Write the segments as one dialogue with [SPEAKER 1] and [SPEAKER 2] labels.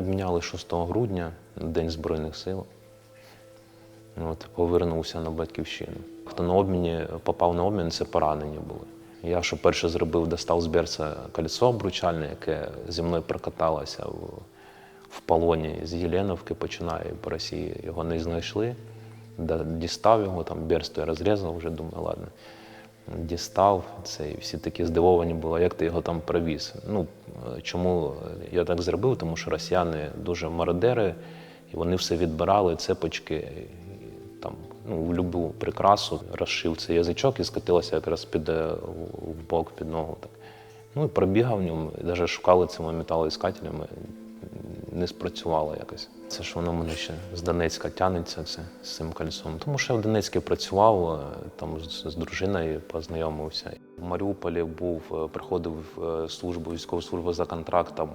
[SPEAKER 1] обміняли 6 грудня, День Збройних сил. От, повернувся на батьківщину. Хто на обміні попав на обмін, це поранені були. Я що перше зробив, достав з берця кольцо обручальне, яке зі мною прокаталося в, в полоні з Єленовки, починає по Росії. Його не знайшли. Дістав його, там берц я розрізав, вже думаю, ладно. Дістав це, і всі такі здивовані були, як ти його там привіз. Ну, е, чому я так зробив? Тому що росіяни дуже мародери, і вони все відбирали, цепочки, там, ну, в любу прикрасу розшив цей язичок і скотилося якраз під е, в бок, під ногу. Так. Ну і пробігав в ньому, навіть шукали цими металоіскателями, не спрацювало якось. Це ж воно мене ще з Донецька тягнеться це, з цим кольцом. Тому що я в Донецьку працював, е, там з, з дружиною познайомився. В Маріуполі був, е, приходив е, службу, військову службу за контрактом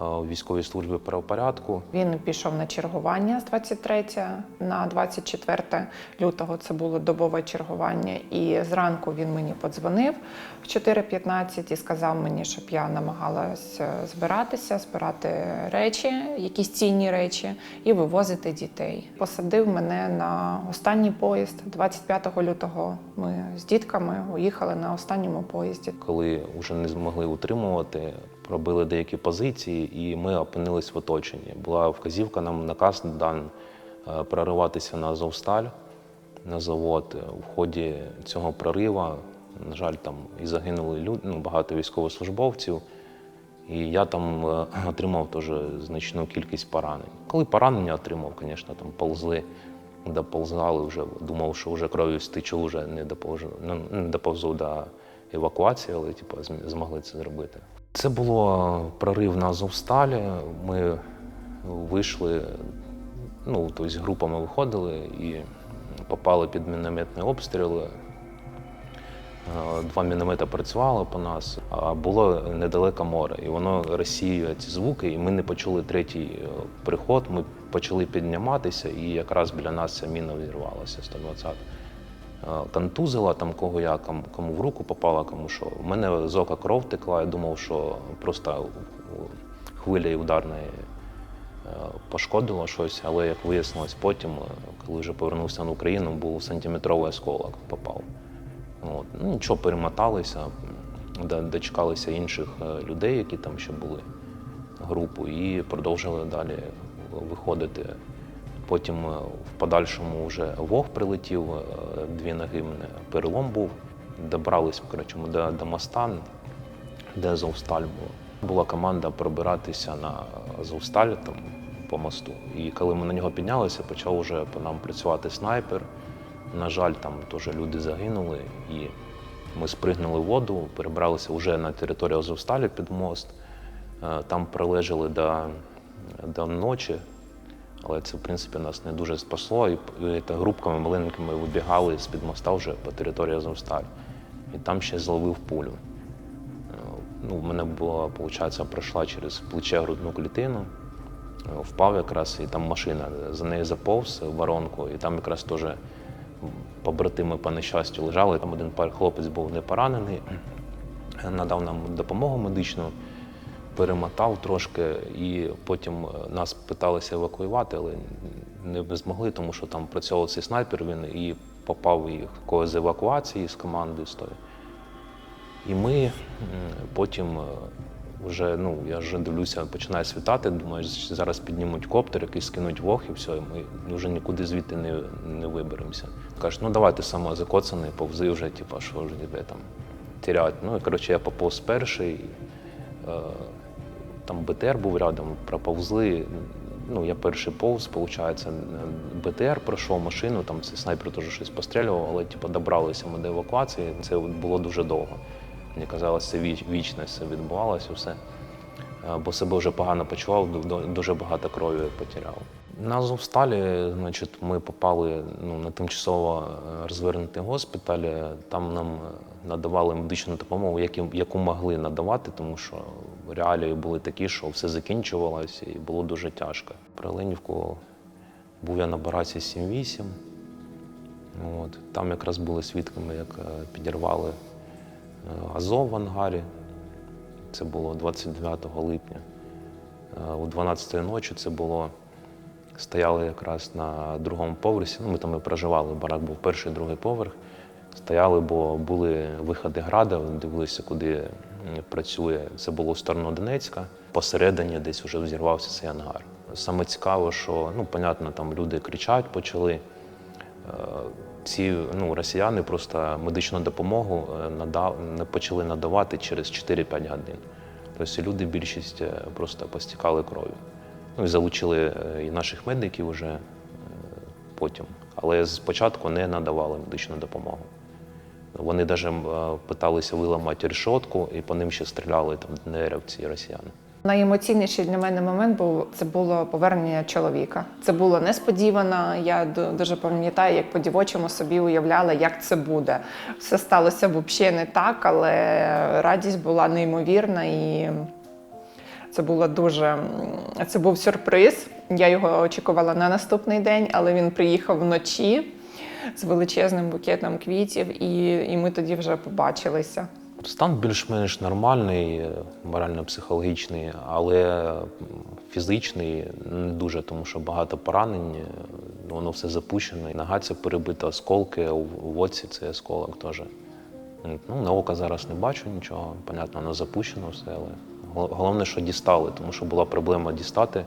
[SPEAKER 1] у військовій службі правопорядку.
[SPEAKER 2] Він пішов на чергування з 23 на 24 лютого. Це було добове чергування. І зранку він мені подзвонив в 4.15 і сказав мені, щоб я намагалась е, збиратися, збирати речі, якісь цінні речі, і вивозити дітей. Посадив мене на останній поїзд. 25 лютого ми з дітками уїхали на останньому поїзді.
[SPEAKER 1] Коли вже не змогли утримувати, пробили деякі позиції, і ми опинились в оточенні. Була вказівка нам наказ дан е, прориватися на Азовсталь, на завод. У ході цього прорива, на жаль, там і загинули люди, ну, багато військовослужбовців. І я там е, отримав теж значну кількість поранень. Коли поранення отримав, звісно, там ползли, доползали вже, думав, що вже кров'ю стичу, вже не доповжу, ну, не доповзу до евакуації, але типу, змогли це зробити. Це було прорив на Азовсталі. Ми вийшли, ну, тобто групами виходили і попали під мінометний обстріл. Е, Два міномети працювали по нас, а було недалеко море, і воно розсіює ці звуки, і ми не почули третій е, приход. Ми почали підніматися, і якраз біля нас ця міна вірвалася 120. Контузила там кого я, кому, в руку попала, кому що. У мене з ока кров текла, я думав, що просто хвиля ударної е, пошкодило щось, але як вияснилось потім, е, коли вже повернувся на Україну, був сантиметровий осколок попав. От. Ну, нічого, перемоталися, дочекалися інших е, людей, які там ще були групу, і продовжили далі виходити. Потім е, в подальшому вже вог прилетів, е, дві ноги мене перелом був. Добрались коротше, до, до моста, де Азовсталь була. Була команда пробиратися на Азовсталь там, по мосту. І коли ми на нього піднялися, почав вже по нам працювати снайпер. На жаль, там теж люди загинули, і ми спригнули в воду, перебралися вже на територію Азовсталі під мост. Е, Там пролежали до, до ночі, але це, в принципі, нас не дуже спасло. І, та групками маленькими вибігали з-під моста вже по території Азовсталі. І там ще зловив пулю. Е, Ну, в мене була, виходить, пройшла через плече грудну клітину, е, впав якраз, і там машина за нею заповз воронку, і там якраз теж побратими по нещастю лежали. Там один хлопець був не поранений, надав нам допомогу медичну, перемотав трошки, і потім е, нас питалися евакуювати, але не змогли, тому що там працював цей снайпер, він і попав в когось з евакуації з команди з тої. І ми потім е, вже, ну, я вже дивлюся, починає світати, думаю, зараз піднімуть коптер, якийсь скинуть вог і все, і ми вже нікуди звідти не, не виберемося. Кажуть, ну давай ти сама закоцаний, повзи вже, типу, що ж тебе там тірять. Ну і коротше, я поповз перший, е, там БТР був рядом, проповзли. Ну, я перший повз, виходить, БТР пройшов машину, там цей снайпер теж щось пострілював, але типу, добралися ми до евакуації. Це було дуже довго. Мені казалось, це віч, вічність це відбувалося все. Е, Бо себе вже погано почував, ду- ду- дуже багато крові потеряв. На Азовсталі, значить, ми попали ну, на тимчасово е, розвернутий госпіталь. Там нам е, надавали медичну допомогу, яку могли надавати, тому що реалії були такі, що все закінчувалося і було дуже тяжко. Про Ленівку був я на бараці 7-8. От. Там якраз були свідками, як е, підірвали е, Азов в ангарі. Це було 29 липня. е, о 12 ночі це було. Стояли якраз на другому поверсі. Ну, ми там і проживали, барак був перший, другий поверх. Стояли, бо були виходи града, дивилися, куди працює. Це було в сторону Донецька. Посередині десь вже взірвався цей ангар. Саме цікаво, що ну, понятно, там люди кричать, почали. Е, Ці ну, росіяни просто медичну допомогу е, надав, почали надавати через 4-5 годин. Тобто люди більшість е, просто постікали кров'ю. Ну і залучили і наших медиків вже потім. Але спочатку не надавали медичну допомогу. Вони навіть питалися виламати решетку, і по ним ще стріляли там ДНРівці і росіяни.
[SPEAKER 2] Найемоційніший для мене момент був це було повернення чоловіка. Це було несподівано. Я дуже пам'ятаю, як по дівочому собі уявляла, як це буде. Все сталося взагалі не так, але радість була неймовірна і це було дуже це був сюрприз. Я його очікувала на наступний день, але він приїхав вночі з величезним букетом квітів, і, і ми тоді вже побачилися.
[SPEAKER 1] Стан більш-менш нормальний, морально-психологічний, але фізичний не дуже, тому що багато поранень, воно все запущено. Нога ця перебита, осколки, в оці цей осколок теж. Ну, на око зараз не бачу нічого, понятно, воно запущено все, але головне, що дістали, тому що була проблема дістати. Е,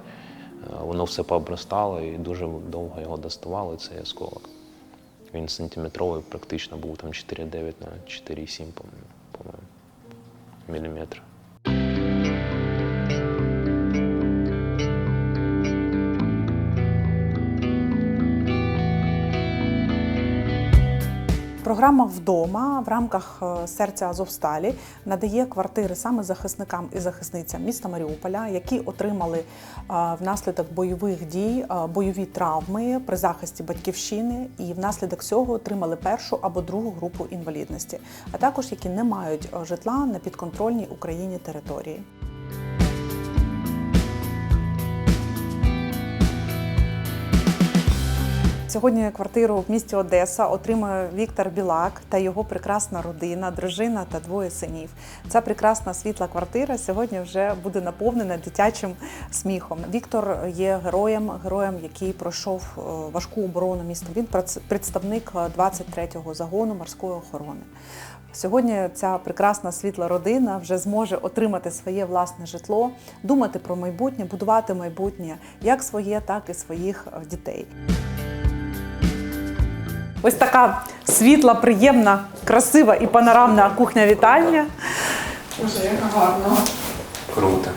[SPEAKER 1] Воно все пообростало і дуже довго його доставали, цей осколок. Він сантиметровий практично був там 4,9 на 4,7, по-моєму, по-моєму,
[SPEAKER 3] Програма вдома в рамках е, серця Азовсталі надає квартири саме захисникам і захисницям міста Маріуполя, які отримали е, внаслідок бойових дій е, бойові травми при захисті батьківщини, і внаслідок цього отримали першу або другу групу інвалідності, а також які не мають житла на підконтрольній Україні території. Сьогодні квартиру в місті Одеса отримує Віктор Білак та його прекрасна родина, дружина та двоє синів. Ця прекрасна світла квартира сьогодні вже буде наповнена дитячим сміхом. Віктор є героєм, героєм, який пройшов е, важку оборону міста. Він представник е, 23-го загону морської охорони. Сьогодні ця прекрасна світла родина вже зможе отримати своє власне житло, думати про майбутнє, будувати майбутнє як своє, так і своїх е, дітей. Ось така світла, приємна, красива і панорамна кухня вітальня.
[SPEAKER 2] Боже, яка гарна.
[SPEAKER 1] Круто.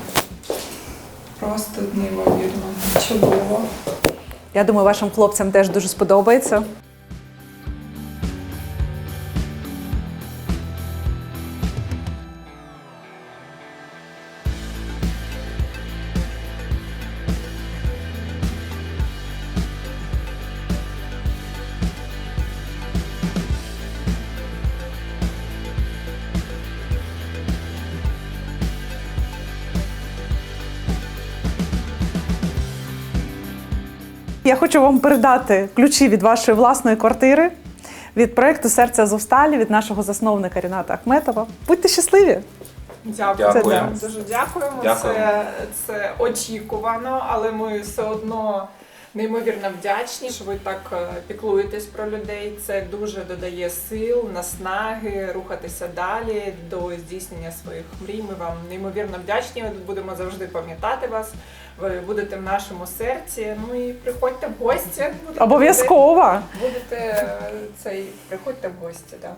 [SPEAKER 2] Просто неймовірно. Чудово.
[SPEAKER 3] Я думаю, вашим хлопцям теж дуже сподобається. Я хочу вам передати ключі від вашої власної квартири, від проєкту Серця Зовсталі, від нашого засновника Ріната Ахметова. Будьте щасливі!
[SPEAKER 2] Дякую.
[SPEAKER 3] Дякую.
[SPEAKER 2] Дуже дякуємо.
[SPEAKER 1] Дякуємо.
[SPEAKER 2] Це, це очікувано, але ми все одно неймовірно вдячні, що ви так е, піклуєтесь про людей. Це дуже додає сил, наснаги рухатися далі до здійснення своїх мрій. Ми вам неймовірно вдячні. Ми будемо завжди пам'ятати вас. Ви будете в нашому серці. Ну і приходьте в гості. Будете-
[SPEAKER 3] Обов'язково!
[SPEAKER 2] Будете е, цей приходьте в гості. Да.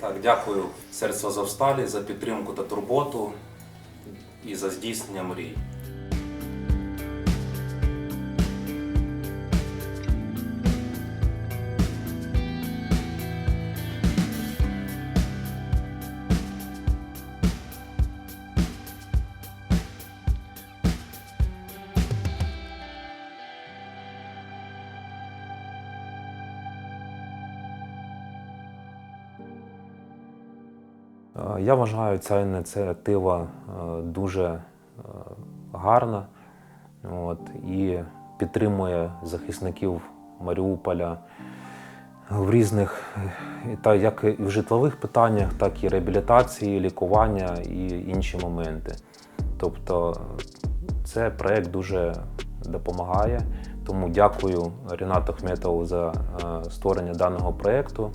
[SPEAKER 4] Так, дякую серцю Азовсталі за підтримку та турботу і за здійснення мрій.
[SPEAKER 1] Я вважаю, ця ініціатива е, дуже е, гарна от, і підтримує захисників Маріуполя в різних, е, та як і в житлових питаннях, так і реабілітації, лікування і інші моменти. Тобто це проект дуже допомагає. Тому дякую Рінату Хметову за е, створення даного проекту,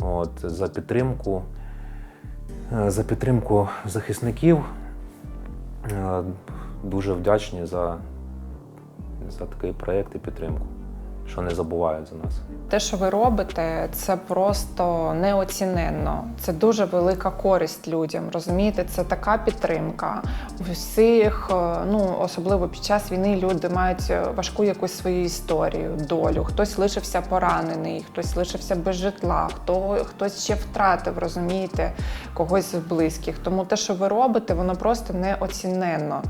[SPEAKER 1] от, за підтримку, е, за підтримку захисників. Е, Дуже вдячні за, за такий проект і підтримку, що не забувають за нас.
[SPEAKER 2] Те, що ви робите, це просто неоціненно. Це дуже велика користь людям. Розумієте, це така підтримка. Всіх, е, ну особливо під час війни, люди мають е, важку якусь свою історію, долю. Хтось лишився поранений, хтось лишився без житла, хто хтось ще втратив, розумієте, когось з близьких. Тому те, що ви робите, воно просто неоціненно.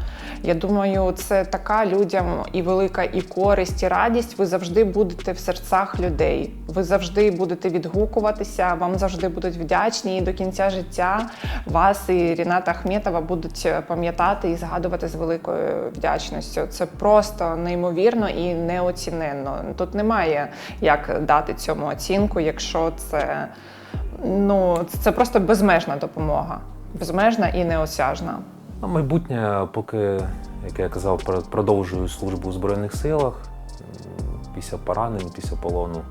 [SPEAKER 2] Я думаю, це така людям і велика і користь, і радість. Ви завжди будете в серцях людей. Ви завжди будете відгукуватися, вам завжди будуть вдячні. І до кінця життя вас і Ріната Ахметова будуть пам'ятати і згадувати з великою вдячністю. Це просто неймовірно і неоціненно. Тут немає як дати цьому оцінку, якщо це ну це просто безмежна допомога, безмежна і неосяжна.
[SPEAKER 1] Майбутнє, поки, як я казав, про- продовжую службу у Збройних силах після поранень, після полону.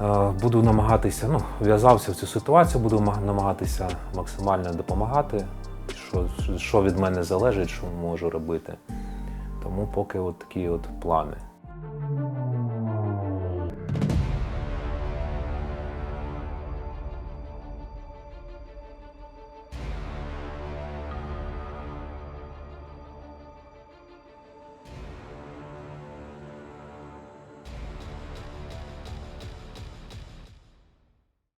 [SPEAKER 1] Е, Буду намагатися, ну, в'язався в цю ситуацію, буду намагатися максимально допомагати, що, що від мене залежить, що можу робити. Тому поки от такі от плани.